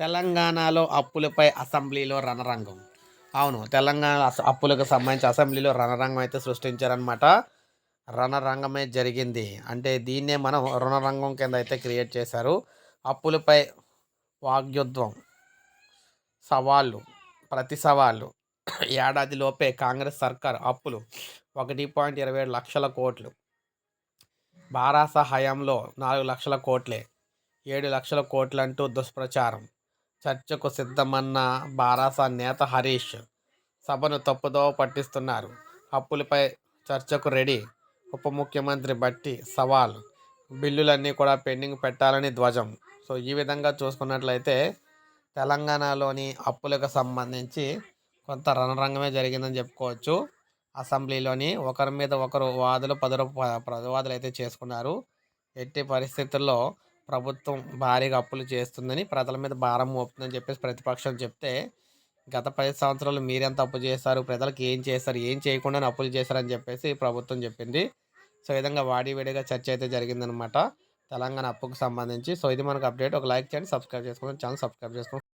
తెలంగాణలో అప్పులపై అసెంబ్లీలో రణరంగం. అవును తెలంగాణ అప్పులకు సంబంధించి అసెంబ్లీలో రణరంగం అయితే సృష్టించారనమాట రణరంగమే జరిగింది. అంటే దీన్నే మనం రుణరంగం కింద అయితే క్రియేట్ చేశారు. అప్పులపై వాగ్యుద్ధం సవాళ్ళు ప్రతి సవాళ్ళు ఏడాదిలోపే కాంగ్రెస్ సర్కార్ అప్పులు ఒకటి పాయింట్ ఇరవై ఏడు లక్షల కోట్లు. బారాస హయాంలో నాలుగు లక్షల కోట్లే. ఏడు లక్షల కోట్లంటూ దుష్ప్రచారం. చర్చకు సిద్ధమన్న బారాస నేత హరీష్ సభను తప్పుదోవ పట్టిస్తున్నారు. అప్పులపై చర్చకు రెడీ ఉప ముఖ్యమంత్రి బట్టి సవాల్. బిల్లులన్నీ కూడా పెండింగ్ పెట్టాలని ధ్వజం. సో ఈ విధంగా చూసుకున్నట్లయితే తెలంగాణలోని అప్పులకు సంబంధించి కొంత రణరంగమే జరిగిందని చెప్పుకోవచ్చు. అసెంబ్లీలోని ఒకరి మీద ఒకరు వాదులు పదులు పదవాదులు అయితే చేసుకున్నారు. ఎట్టి పరిస్థితుల్లో ప్రభుత్వం భారీగా అప్పులు చేస్తుందని ప్రజల మీద భారం మోపుతుందని చెప్పేసి ప్రతిపక్షం చెప్తే గత పది సంవత్సరాలు మీరెంత అప్పు చేశారు ప్రజలకు ఏం చేస్తారు ఏం చేయకుండా అప్పులు చేశారని చెప్పేసి ప్రభుత్వం చెప్పింది. సో ఈ విధంగా వాడివేడిగా చర్చ అయితే జరిగిందనమాట తెలంగాణ అప్పుకు సంబంధించి. సో ఇది మనకు అప్డేట్. ఒక లైక్ చేయండి సబ్స్క్రైబ్ చేసుకోండి ఛానల్ సబ్స్క్రైబ్ చేసుకోండి.